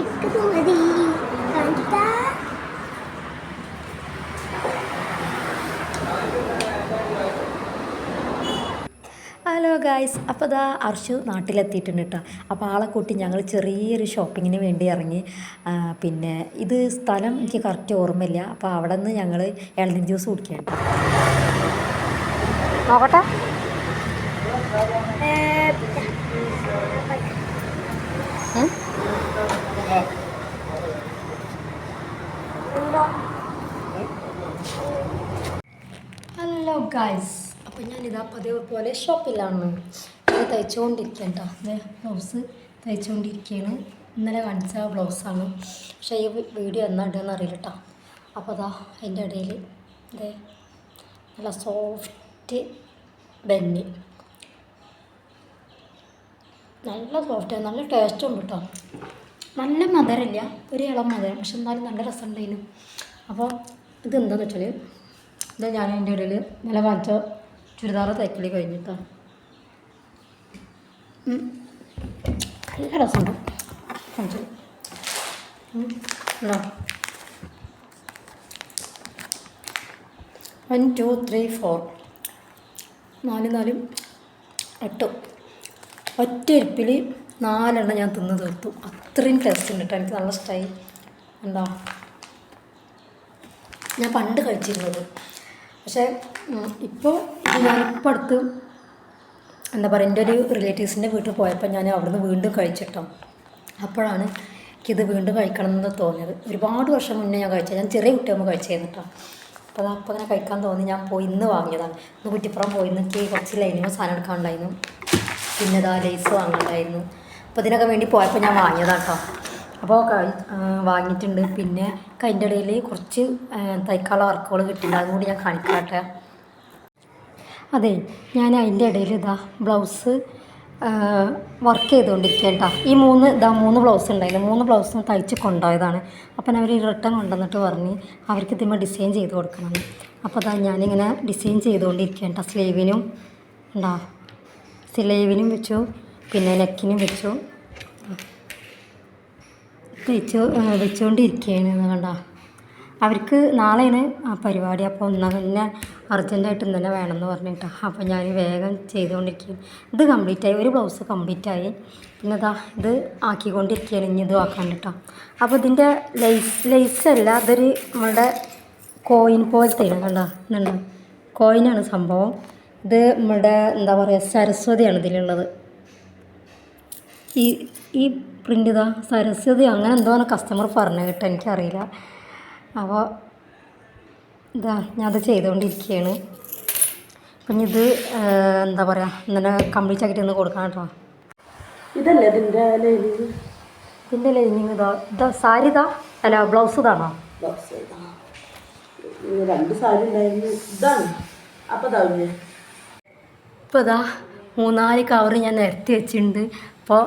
ഇക്കത് മതി കണ്ടാ hello guys അപ്പോൾ ഇതാ അർഷു നാട്ടിലെത്തിയിട്ടുണ്ട് കേട്ടോ. അപ്പോൾ ആളെ കൂട്ടി ഞങ്ങൾ ചെറിയൊരു ഷോപ്പിങ്ങിന് വേണ്ടി ഇറങ്ങി. പിന്നെ ഇത് സ്ഥലം എനിക്ക് കറക്റ്റ് ഓർമ്മയില്ല. അപ്പോൾ അവിടെ നിന്ന് ഞങ്ങൾ ഇളനീർ ജ്യൂസ് കുടിക്കുകയാണ് കേട്ടോ. നോക്കട്ടെ. ഉം? ഹലോ ഗായ്സ് അപ്പോൾ ഞാനിതാ പതിവ് പോലെ ഷോപ്പിലാണ്. ഇത് തയ്ച്ചുകൊണ്ടിരിക്കുകയാണ് കേട്ടോ അതെ ബ്ലൗസ് തയ്ച്ചുകൊണ്ടിരിക്കുകയാണ് ഇന്നലെ കാണിച്ച ബ്ലൗസാണ്. പക്ഷേ ഈ വീഡിയോ എന്നാ ഇടുകയെന്ന് അറിയില്ല കേട്ടോ അപ്പോൾ അതാ അതിന്റെ ഇടയിൽ ഇതേ നല്ല സോഫ്റ്റ് ബെന്നി. നല്ല സോഫ്റ്റ് നല്ല ടേസ്റ്റും കേട്ടോ നല്ല മധുരമില്ല. ഒരു ഇളം മധുരം. പക്ഷെ എന്നാലും നല്ല രസമുണ്ടായിരുന്നു. അപ്പോൾ ഇത് എന്താണെന്ന് വെച്ചാൽ ഇത് ഞാൻ എന്റെ ഇടയിൽ നല്ല വാങ്ങിച്ച ചുരിദാർ തയ്ക്കൽ കഴിഞ്ഞിട്ടോ. നല്ല രസമുണ്ട്. വൺ ടു ത്രീ ഫോർ നാല് നാലും എട്ട്. ഒറ്റ ഇരിപ്പിൽ നാലെണ്ണം ഞാൻ തിന്ന് തീർത്തു. അത്രയും ടേസ്റ്റ് ഉണ്ട് കേട്ടോ എനിക്ക് നല്ല ഇഷ്ടമായി എന്താ? ഞാൻ പണ്ട് കഴിച്ചിരുന്നത്. പക്ഷേ ഇപ്പോൾ ഞാനിപ്പോൾ അടുത്ത് എന്താ പറയുക എന്റെ ഒരു റിലേറ്റീവ്സിന്റെ വീട്ടിൽ പോയപ്പോൾ ഞാൻ അവിടുന്ന് വീണ്ടും കഴിച്ചിട്ടോ. അപ്പോഴാണ് എനിക്കിത് വീണ്ടും കഴിക്കണം എന്ന് തോന്നിയത്. ഒരുപാട് വർഷം മുന്നേ ഞാൻ കഴിച്ചത്. ഞാൻ ചെറിയ കുട്ടിയാകുമ്പോൾ കഴിച്ചായിരുന്നു കേട്ടോ അപ്പോൾ അപ്പോൾ അങ്ങനെ കഴിക്കാൻ തോന്നി. ഞാൻ പോയി ഇന്ന് വാങ്ങിയതാണ്. ഇന്ന് കുറ്റിപ്പുറം പോയി. എനിക്ക് കുറച്ച് ലൈനിങ് സാധനം എടുക്കാനുണ്ടായിരുന്നു പിന്നെ ഇതാ ലേസ് വാങ്ങണ്ടായിരുന്നു. അപ്പോൾ ഇതിനൊക്കെ വേണ്ടി പോയപ്പോൾ ഞാൻ വാങ്ങിയതാണ് കേട്ടോ അപ്പോൾ വാങ്ങിയിട്ടുണ്ട്. പിന്നെ അതിന്റെ ഇടയിൽ കുറച്ച് ആ, തൈക്കാനുള്ള വർക്കുകൾ കിട്ടിയിട്ടുണ്ട്. അതും കൂടി ഞാൻ കാണിക്കാട്ടെ. അതെ ഞാൻ അതിന്റെ ഇടയിൽ ഇതാ ബ്ലൗസ് വർക്ക് ചെയ്തുകൊണ്ടിരിക്കുക കേട്ടോ ഈ മൂന്ന് ഇതാ മൂന്ന് ബ്ലൗസ് ഉണ്ടായിരുന്നു. മൂന്ന് ബ്ലൗസ് തയ്ച്ച് കൊണ്ടുപോയതാണ്. അപ്പം അവർ റിട്ടേൺ കൊണ്ടുവന്നിട്ട് പറഞ്ഞ് അവർക്ക് ഇതിമ്മ ഡിസൈൻ ചെയ്ത് കൊടുക്കണം. അപ്പോൾ അതാ ഞാനിങ്ങനെ ഡിസൈൻ ചെയ്തുകൊണ്ടിരിക്കുക കേട്ടോ സ്ലീവിനും ഉണ്ടാ സ്ലീവിനും വെച്ചു. പിന്നെ നെക്കിനും വെച്ചു. തയ്ച്ചു വെച്ചുകൊണ്ടിരിക്കുകയാണ് കണ്ടോ. അവർക്ക് നാളെയാണ് ആ പരിപാടി അപ്പോൾ ഒന്നാ തന്നെ അർജന്റായിട്ട് ഇന്നലെ വേണമെന്ന് പറഞ്ഞിട്ടാ. അപ്പോൾ ഞാൻ വേഗം ചെയ്തുകൊണ്ടിരിക്കുകയും ഇത് കംപ്ലീറ്റ് ആയി ഒരു ബ്ലൗസ് കംപ്ലീറ്റ് ആയി പിന്നെ ഇതാ ഇത് ആക്കിക്കൊണ്ടിരിക്കുകയാണ് ഇനി ഇത് ആക്കാൻ കേട്ടോ അപ്പോൾ ഇതിന്റെ ലൈസ് ലൈസ് അല്ല അതൊരു നമ്മളുടെ കോയിൻ പോലത്തെയാണ് കണ്ടോ. ഇന്നുണ്ട് കോയിനാണ് സംഭവം. ഇത് നമ്മളുടെ എന്താ പറയുക സരസ്വതിയാണ് ഇതിലുള്ളത്. ഈ ഈ പ്രിന്റ് ഇതാ സരസ്വതി അങ്ങനെ എന്തോന്ന് കസ്റ്റമർ പറഞ്ഞു കേട്ടോ എനിക്കറിയില്ല. അപ്പോൾ ഇതാ ഞാൻ അത് ചെയ്തുകൊണ്ടിരിക്കുകയാണ് അപ്പം ഇത് എന്താ പറയുക ഇന്നലെ കംപ്ലീറ്റ് ആക്കിയിട്ട് ഒന്ന് കൊടുക്കണം കേട്ടോ. ഇതല്ലേ ഇതിന്റെ ലൈനിങ് ഇതിന്റെ ലൈനിങ് ഇതാ ഇതാ സാരി ഇതാ അല്ല ബ്ലൗസ് ഇതാണോ? ബ്ലൗസ് രണ്ട് സാരി ഉണ്ടായിരുന്നു. ഇതാണ്. അപ്പോൾ ഇതാവില്ലേ ഇപ്പോൾ ഇതാ മൂന്നാൽ കവർ ഞാൻ നിരത്തി വെച്ചിട്ടുണ്ട്. അപ്പോൾ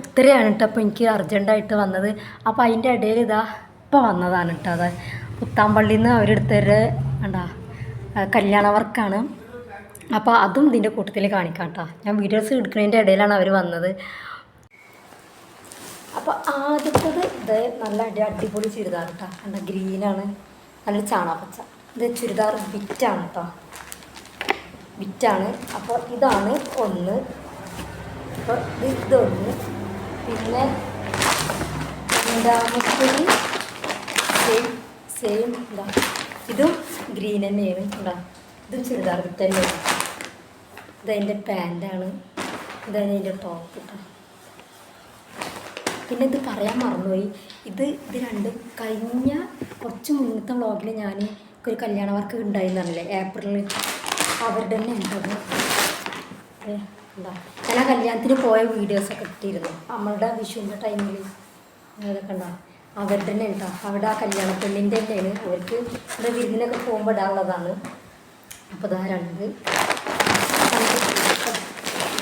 ഇത്രയാണ് കേട്ടോ അപ്പോൾ എനിക്ക് അർജന്റായിട്ട് വന്നത്. അപ്പോൾ അതിന്റെ ഇടയിൽ ഇതാ ഇപ്പോൾ വന്നതാണ് കേട്ടോ അത്. പുത്താമ്പള്ളിയിൽ നിന്ന് അവരെടുത്തൊരു എന്താ കല്യാണ വർക്കാണ്. അപ്പോൾ അതും ഇതിന്റെ കൂട്ടത്തിൽ കാണിക്കാം കേട്ടോ ഞാൻ വീഡിയോസ് എടുക്കുന്നതിന്റെ ഇടയിലാണ് അവർ വന്നത്. അപ്പോൾ ആദ്യത്തത് ഇത് നല്ല അടി അടിപൊളി ചുരിദാർ കേട്ടോ കണ്ട ഗ്രീനാണ്. നല്ല ചാണാപ്പച്ച. ഇത് ചുരിദാർ ബിറ്റാണ് കേട്ടോ ബിറ്റാണ് അപ്പോൾ ഇതാണ് ഒന്ന് അപ്പോൾ ഇത് ഇതൊന്ന് പിന്നെ രണ്ടാമത്തേത് സെയിം സെയിം എന്താ ഇതും. ഗ്രീൻ തന്നെയാണ് എന്താ ഇതും ചുരിദാർ തന്നെയാണ്. ഇതതിന്റെ പാന്റാണ് ഇതാണ് എന്റെ ടോപ്പ് കേട്ടോ പിന്നെ ഇത് പറയാൻ മറന്നുപോയി. ഇത് ഇത് രണ്ടും കഴിഞ്ഞ കുറച്ച് മുന്നത്തെ വ്ളോഗിൽ ഞാൻ ഒരു കല്യാണ വർക്ക് ഉണ്ടായിരുന്നല്ലേ? ഏപ്രിലിൽ അവരുടെ തന്നെ ഏ, ആ കല്യാണത്തിന് പോയ വീഡിയോസൊക്കെ ഇട്ടിരുന്നു. നമ്മളുടെ വിഷുവിന്റെ ടൈമിൽ അതൊക്കെ ഉണ്ടാവും അവരുടെ തന്നെ ഉണ്ടാവും അവിടെ ആ കല്യാണ പെണ്ണിന്റെ തന്നെയാണ്. അവർക്ക് ഇവിടെ വിരുന്നിനൊക്കെ പോകുമ്പോൾ ഇടാനുള്ളതാണ്. അപ്പോൾ ഇതാ രണ്ട്.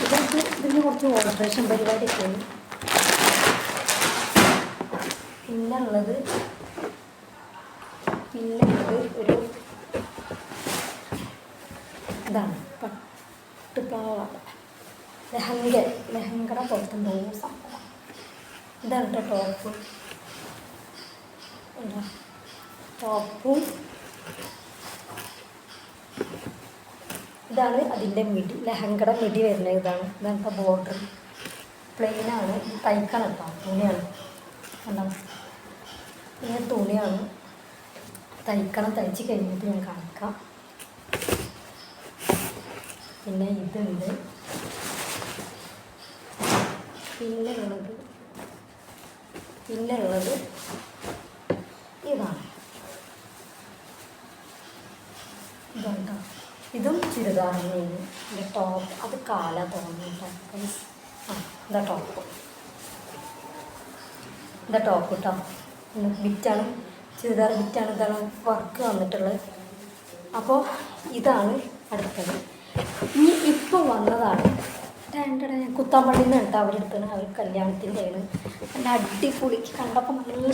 ഇതൊക്കെ ഇതിന് കുറച്ച് ഓൾട്രേഷൻ പരിപാടിയൊക്കെയാണ് പിന്നെ ഉള്ളത് പിന്നെ ഉള്ളത് ഒരു ഇതാണ്. പട്ടുപാവാട ലെഹങ്ക ലഹങ്കട പോലത്തെ എന്തോ സംഭവം ഇതാണ് കേട്ടോ ടോപ്പ് എന്താ ടോപ്പും ഇതാണ് അതിന്റെ മിടി. ലഹങ്കട മിടി വരുന്നത് ഇതാണ്. ഇതാണ് ബോർഡർ പ്ലെയിനാണ് തയ്ക്കണം കേട്ടോ തുണിയാണ്. കണ്ടോ? ഇങ്ങനെ തുണിയാണ് തയ്ക്കണം തയ്ച്ച് കഴിഞ്ഞിട്ട് ഞാൻ കാണിക്കാം. പിന്നെ ഇതുണ്ട്. പിന്നെ ഉള്ളത് ഇതാണ്. ഇതുണ്ടോ? ഇതും ചുരിദാറിന് ഇതിന്റെ ടോപ്പ് അത് കാല തോന്നുന്നുണ്ടോ ആ ഇതാ ടോപ്പ് ഇതാ ടോപ്പ് കേട്ടോ ബിറ്റാണ് ചുരിദാർ ബിറ്റാണ് ഇതാണ് വർക്ക് വന്നിട്ടുള്ളത്. അപ്പോൾ ഇതാണ് അടുത്തത്. ഇനി ഇപ്പോൾ വന്നതാണ് രണ്ടട കുത്താമ്പള്ളിയിൽ നിന്ന് കേട്ടോ അവരെടുത്തത് അവർ കല്യാണത്തിന്റെ ആണ് നല്ല അടിപൊളി. കണ്ടപ്പോൾ നല്ല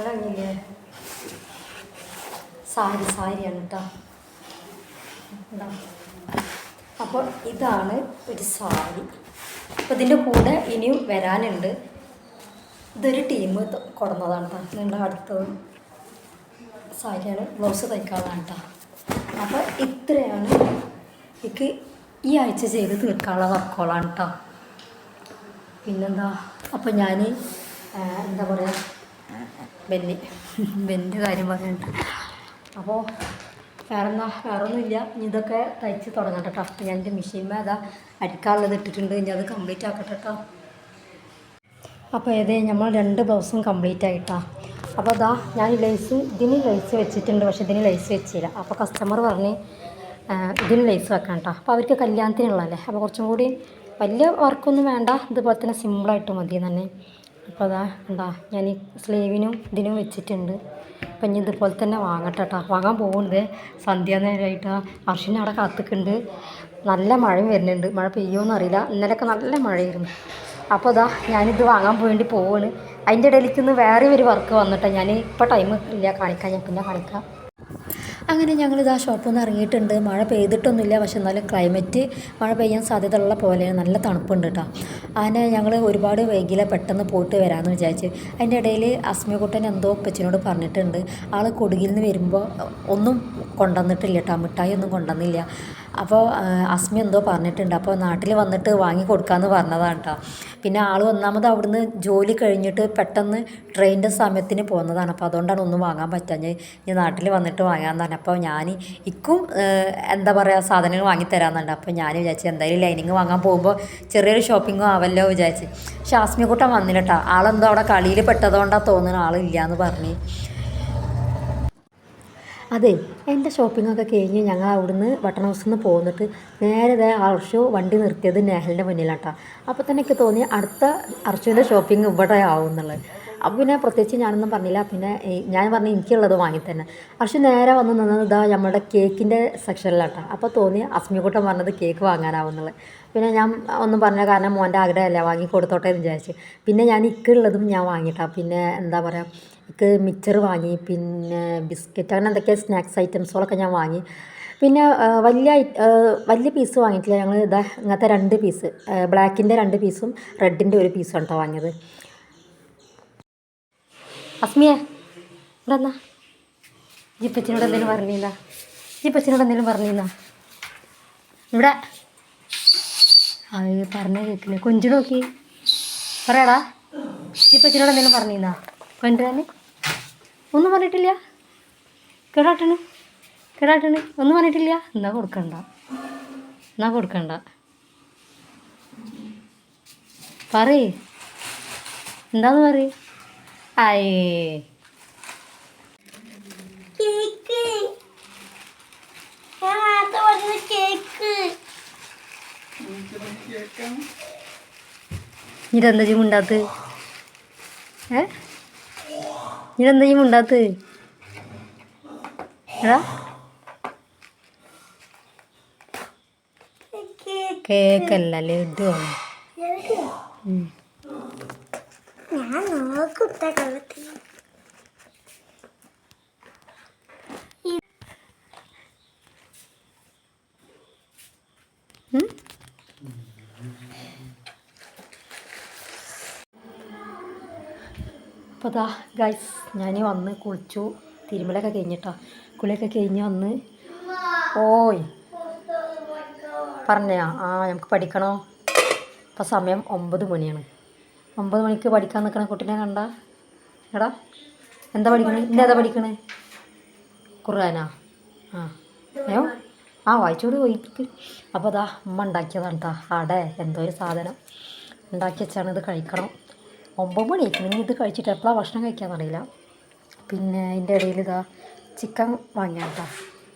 ഇറങ്ങില്ലേ സാരി സാരിയാണ് കേട്ടോ. എന്താ അപ്പോൾ ഇതാണ് ഒരു സാരി. അപ്പോൾ ഇതിന്റെ കൂടെ ഇനിയും വരാനുണ്ട്. ഇതൊരു ടീം കൊടുന്നതാണ് കേട്ടോ. നിങ്ങളുടെ അടുത്തത് സാരിയാണ് ബ്ലൗസ് തയ്ക്കാതാണ് കേട്ടോ അപ്പോൾ ഇത്രയാണ് എനിക്ക് ഈ ആഴ്ച ചെയ്ത് തീർക്കാനുള്ള വർക്കുകളാണ് കേട്ടോ പിന്നെന്താ? അപ്പോൾ ഞാൻ എന്താ പറയുക ബെന്നി ബെന്നിന്റെ കാര്യം പറയുന്നുണ്ട് അപ്പോൾ വേറെന്താ? വേറൊന്നുമില്ല. ഇനി ഇതൊക്കെ തയ്ച്ച് തുടങ്ങട്ടെ കേട്ടോ അപ്പോൾ ഞാൻ എന്റെ മെഷീൻമേ അതാ അടിക്കാനുള്ളത് ഇട്ടിട്ടുണ്ട്. ഇനി അത് കംപ്ലീറ്റ് ആക്കട്ടെ കേട്ടോ അപ്പോൾ ഏതേ? നമ്മൾ രണ്ട് ബ്ലൗസും കംപ്ലീറ്റ് ആയിട്ടാ അപ്പോൾ അതാ ഞാൻ ലൈസ് ഇതിന് ലൈസ് വെച്ചിട്ടുണ്ട്. പക്ഷേ ഇതിന് ലൈസ് വെച്ചില്ല. അപ്പോൾ കസ്റ്റമർ പറഞ്ഞ് ഇതിന് ലൈസ് വെക്കണം കേട്ടോ അപ്പോൾ അവർക്ക് കല്യാണത്തിനുള്ളതല്ലേ? അപ്പോൾ കുറച്ചും കൂടി വലിയ വർക്കൊന്നും വേണ്ട. ഇതുപോലെ തന്നെ സിമ്പിളായിട്ട് മതി തന്നെ. അപ്പോൾ അതാ എന്താ ഞാൻ ഈ സ്ലീവിനും ഇതിനും വെച്ചിട്ടുണ്ട്. അപ്പം ഇനി ഇതുപോലെ തന്നെ വാങ്ങട്ടെ കേട്ടോ വാങ്ങാൻ പോകുന്നത് സന്ധ്യാനേരമായിട്ട് അർഷിനെ അവിടെ കാത്തിക്കുന്നുണ്ട് നല്ല മഴയും വരുന്നുണ്ട്. മഴ പെയ്യുമെന്ന് അറിയില്ല ഇന്നലെയൊക്കെ നല്ല മഴയായിരുന്നു. അപ്പോൾ അതാ ഞാനിത് വാങ്ങാൻ വേണ്ടി പോവാണ്. അതിന്റെ ഇടയിലേക്ക് ഇന്ന് വേറെ ഒരു വർക്ക് വന്നിട്ടാണ് ഞാൻ ഇപ്പോൾ ടൈം ഇല്ല. കാണിക്കാം. ഞാൻ പിന്നെ കാണിക്കാം. അങ്ങനെ ഞങ്ങൾ ഇതാ ഷോപ്പിൽ നിന്ന് ഇറങ്ങിയിട്ടുണ്ട്. മഴ പെയ്തിട്ടൊന്നുമില്ല. പക്ഷെ എന്നാലും ക്ലൈമറ്റ് മഴ പെയ്യാൻ സാധ്യതയുള്ള പോലെ നല്ല തണുപ്പുണ്ട് കേട്ടോ അങ്ങനെ ഞങ്ങൾ ഒരുപാട് വൈകില്ല പെട്ടെന്ന് പോയിട്ട് വരാമെന്ന് വിചാരിച്ച്. അതിന്റെ ഇടയിൽ അസ്മിക്കുട്ടൻ എന്തോ ഒപ്പച്ചിനോട് പറഞ്ഞിട്ടുണ്ട്. ആൾ കൊടുകിൽ നിന്ന് വരുമ്പോൾ ഒന്നും കൊണ്ടുവന്നിട്ടില്ല കേട്ടോ മിഠായി ഒന്നും കൊണ്ടുവന്നില്ല. അപ്പോൾ അസ്മി എന്തോ പറഞ്ഞിട്ടുണ്ട്. അപ്പോൾ നാട്ടിൽ വന്നിട്ട് വാങ്ങി കൊടുക്കാമെന്ന് പറഞ്ഞതാണ് കേട്ടോ പിന്നെ ആൾ ഒന്നാമത് അവിടുന്ന് ജോലി കഴിഞ്ഞിട്ട് പെട്ടെന്ന് ട്രെയിനിന്റെ സമയത്തിന് പോകുന്നതാണ് അപ്പോൾ അതുകൊണ്ടാണ് ഒന്നും വാങ്ങാൻ പറ്റാഞ്ഞ് ഞാൻ നാട്ടിൽ വന്നിട്ട് വാങ്ങാമെന്ന് പറഞ്ഞു അപ്പോൾ ഞാൻ ഇക്കും എന്താ പറയുക സാധനങ്ങൾ വാങ്ങി തരാമെന്നുണ്ട് അപ്പോൾ ഞാൻ വിചാരിച്ചു എന്തായാലും ലൈനിങ് വാങ്ങാൻ പോകുമ്പോൾ ചെറിയൊരു ഷോപ്പിങ്ങും ആവല്ലോ വിചാരിച്ച്. പക്ഷെ ആസ്മിക്കൂട്ടം വന്നില്ല കേട്ടോ ആളെന്തോ അവിടെ കളിയിൽ പെട്ടതുകൊണ്ടാണ് തോന്നുന്നത് ആളില്ല എന്ന് പറഞ്ഞ്. അതെ എന്റെ ഷോപ്പിങ്ങൊക്കെ കഴിഞ്ഞ് ഞങ്ങൾ അവിടുന്ന് ബട്ടൺ ഹൗസിൽ നിന്ന് പോന്നിട്ട് നേരെ അർഷു വണ്ടി നിർത്തിയത് നേഹലിന്റെ മുന്നിലാട്ടോ. അപ്പോൾ തന്നെ എനിക്ക് തോന്നി അടുത്ത അർഷുവിന്റെ ഷോപ്പിംഗ് ഇവിടെ ആവും എന്നുള്ളത്. അപ്പോൾ പിന്നെ പ്രത്യേകിച്ച് ഞാനൊന്നും പറഞ്ഞില്ല. പിന്നെ ഞാൻ പറഞ്ഞു എനിക്കുള്ളത് വാങ്ങിത്തന്നെ. അർഷു നേരെ വന്ന് നിന്നത് ഇതാ നമ്മുടെ കേക്കിന്റെ സെക്ഷനിലാട്ടോ അപ്പോൾ തോന്നി അസ്മിക്കുട്ടൻ പറഞ്ഞത് കേക്ക് വാങ്ങാനാവും എന്നുള്ളത്. പിന്നെ ഞാൻ ഒന്നും പറഞ്ഞ കാരണം മോന്റെ ആഗ്രഹമല്ല വാങ്ങി കൊടുത്തോട്ടെ എന്ന് വിചാരിച്ച്. പിന്നെ ഞാൻ ഇക്കുള്ളതും ഞാൻ വാങ്ങിയിട്ടാണ് പിന്നെ എന്താ പറയുക എനിക്ക് മിച്ചർ വാങ്ങി പിന്നെ ബിസ്ക്കറ്റ് അങ്ങനെ എന്തൊക്കെ സ്നാക്സ് ഐറ്റംസുകളൊക്കെ ഞാൻ വാങ്ങി. പിന്നെ വലിയ വലിയ പീസ് വാങ്ങിയിട്ടില്ല. ഞങ്ങൾ ഇതാ ഇങ്ങനത്തെ രണ്ട് പീസ് ബ്ലാക്കിന്റെ രണ്ട് പീസും റെഡിന്റെ ഒരു പീസും കേട്ടോ വാങ്ങിയത്. അസ്മിയെ ഇവിടെ എന്നാ ജിപ്പച്ചിനോട് എന്തെങ്കിലും പറഞ്ഞില്ല ജിപ്പച്ചിനോട് എന്തെങ്കിലും പറഞ്ഞില്ല ഇവിടെ. അത് പറഞ്ഞ കേൾക്കില്ല കൊഞ്ചു നോക്കി. പറയാടാ. ജിപ്പച്ചിനോട് എന്തെങ്കിലും പറഞ്ഞില്ല കൊണ്ടുവരാൻ ഒന്നും പറഞ്ഞിട്ടില്ല. കേടാട്ടണ് കേടാട്ടണ് ഒന്നും പറഞ്ഞിട്ടില്ല. എന്നാ കൊടുക്കണ്ട. എന്നാ കൊടുക്കണ്ട. പറയേ. എന്താന്ന് പറയ്? ആയേ. കേക്ക്. ഞാൻ നേരത്തെ പറഞ്ഞ കേക്ക്. ഇതെന്താ ചെയ്യും ഉണ്ടാത്ത് ഏ? ഇതെന്താ ഈ മുണ്ടാത്ത്? എടാ. കേക്കല്ല ലഡുവാണ് ഉം. അപ്പോൾ അതാ ഗൈസ് ഞാൻ വന്ന് കുളിച്ചു. തിരുമലൊക്കെ കഴിഞ്ഞിട്ടാ. കുളിയൊക്കെ കഴിഞ്ഞ് വന്ന് ഓയ് പറഞ്ഞാ ആ നമുക്ക് പഠിക്കണോ? ഇപ്പോൾ സമയം ഒമ്പത് മണിയാണ്. ഒമ്പത് മണിക്ക് പഠിക്കാൻ നിൽക്കണ കുട്ടീനെ കണ്ട? എടാ എന്താ പഠിക്കണേ? ഇന്ന ഏതാ പഠിക്കണേ? ഖുർആനാ? ആ അയ്യോ ആ വായിച്ചോട് പോയിക്ക് അപ്പോൾ അതാ ഉമ്മ ഉണ്ടാക്കിയതാണ് കേട്ടോ അടേ എന്തോ ഒരു സാധനം. ഉണ്ടാക്കി വെച്ചാണ് ഇത് കഴിക്കണം. ഒമ്പത് മണിയായിരിക്കും. ഇനി ഇത് കഴിച്ചിട്ട് എപ്പോഴാണ് ഭക്ഷണം കഴിക്കാമെന്നറിയില്ല പിന്നെ അതിന്റെ ഇടയിൽ ഇതാ ചിക്കൻ വാങ്ങിയാൽ കേട്ടോ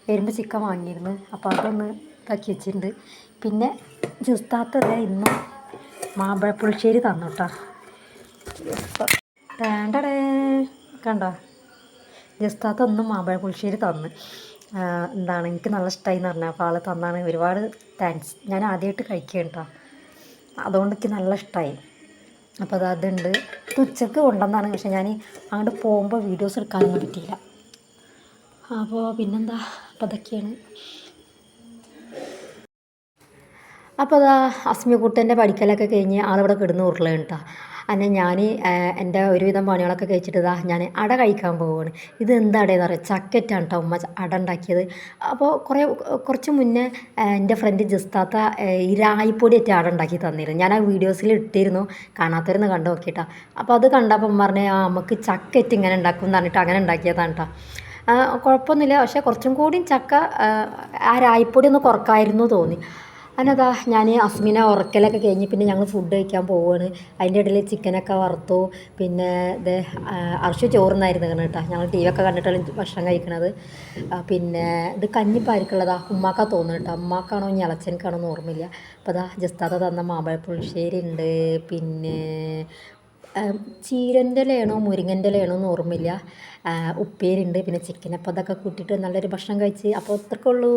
വരുമ്പോൾ ചിക്കൻ വാങ്ങിയിരുന്നു. അപ്പോൾ അതൊന്ന് ഇതാക്കി വെച്ചിട്ടുണ്ട്. പിന്നെ ജുസ്താത്തത് ഇന്നും മാമ്പഴ പുളിശ്ശേരി തന്നു കേട്ടോ വേണ്ടടേ കണ്ടോ? ജസ്താത്ത ഒന്നും മാമ്പഴ പുളിശ്ശേരി തന്നു എന്താണ് എനിക്ക് നല്ല ഇഷ്ടമായി എന്ന് പറഞ്ഞാൽ അപ്പോൾ ആൾ തന്നാണ്. ഒരുപാട് താങ്ക്സ് ഞാൻ ആദ്യമായിട്ട് കഴിക്കുകയാണ് കേട്ടോ. അതുകൊണ്ട് എനിക്ക് നല്ല ഇഷ്ടമായി അപ്പോൾ അത് അതുണ്ട്. ഇത് ഉച്ചയ്ക്ക് കൊണ്ടുവന്നാണ് പക്ഷെ ഞാൻ അങ്ങോട്ട് പോകുമ്പോൾ വീഡിയോസ് എടുക്കാനൊന്നും പറ്റിയില്ല. അപ്പോൾ പിന്നെന്താ? അപ്പോൾ അതൊക്കെയാണ് അപ്പോൾ അതാ അസ്മിക്കുട്ടന്റെ പഠിക്കലൊക്കെ കഴിഞ്ഞ് ആളിവിടെ കിടന്ന് ഉരുളയാണ് കേട്ടോ. അന്നെ ഞാൻ എന്റെ ഒരുവിധം പണികളൊക്കെ കഴിച്ചിട്ട് ഇതാ ഞാൻ അട കഴിക്കാൻ പോവുകയാണ് ഇത് എന്താ അടയെന്ന് പറയുക ചക്കറ്റാണ് കേട്ടോ ഉമ്മ അട ഉണ്ടാക്കിയത്. അപ്പോൾ കുറേ കുറച്ച് മുന്നേ എന്റെ ഫ്രണ്ട് ജസ്താത്ത ഇരായിപ്പൊടി ഇട്ട് അട ഉണ്ടാക്കി തന്നിരുന്നു. ഞാൻ ആ വീഡിയോസിൽ ഇട്ടിരുന്നു. കാണാത്തവരുന്ന് കണ്ടു നോക്കിയിട്ടാ അപ്പോൾ അത് കണ്ടപ്പോൾ ഉമ്മ പറഞ്ഞ ആ നമുക്ക് ചക്കറ്റ് ഇങ്ങനെ ഉണ്ടാക്കും എന്ന് പറഞ്ഞിട്ട് അങ്ങനെ ഉണ്ടാക്കിയതാണ് കേട്ടോ കുഴപ്പമൊന്നുമില്ല. പക്ഷേ കുറച്ചും കൂടി ചക്ക ആ രായിപ്പൊടി ഒന്ന് കുറക്കായിരുന്നു തോന്നി. അതിനതാ ഞാൻ അസ്മിന ഉറക്കലൊക്കെ കഴിഞ്ഞ് പിന്നെ ഞങ്ങൾ ഫുഡ് കഴിക്കാൻ പോവുകയാണ് അതിന്റെ ഇടയിൽ ചിക്കനൊക്കെ വറുത്തു. പിന്നെ ഇത് അർഷു ചോറുന്നായിരുന്നു കേട്ടോ. ഞങ്ങൾ ടി വി ഒക്കെ കണ്ടിട്ടാണ് ഭക്ഷണം കഴിക്കണത്. പിന്നെ ഇത് കഞ്ഞിപ്പായിരിക്കുള്ളതാ ഉമ്മാക്കാ തോന്നുന്നു കേട്ടോ. അമ്മാക്കാണോ ഇനി ഇളച്ചനക്കാണോ എന്ന് ഓർമ്മയില്ല. അപ്പോൾ അതാ ജസ്താത്ത തന്ന മാമ്പഴ പുളിശ്ശേരി ഉണ്ട് പിന്നെ ചീരന്റെ ഇലയാണോ മുരിങ്ങന്റെ ഇലയാണോ എന്ന് ഓർമ്മയില്ല. ഉപ്പേരുണ്ട്. പിന്നെ ചിക്കൻ. അപ്പോൾ അതൊക്കെ കൂട്ടിയിട്ട് നല്ലൊരു ഭക്ഷണം കഴിച്ച്. അപ്പോൾ അത്രക്കുള്ളൂ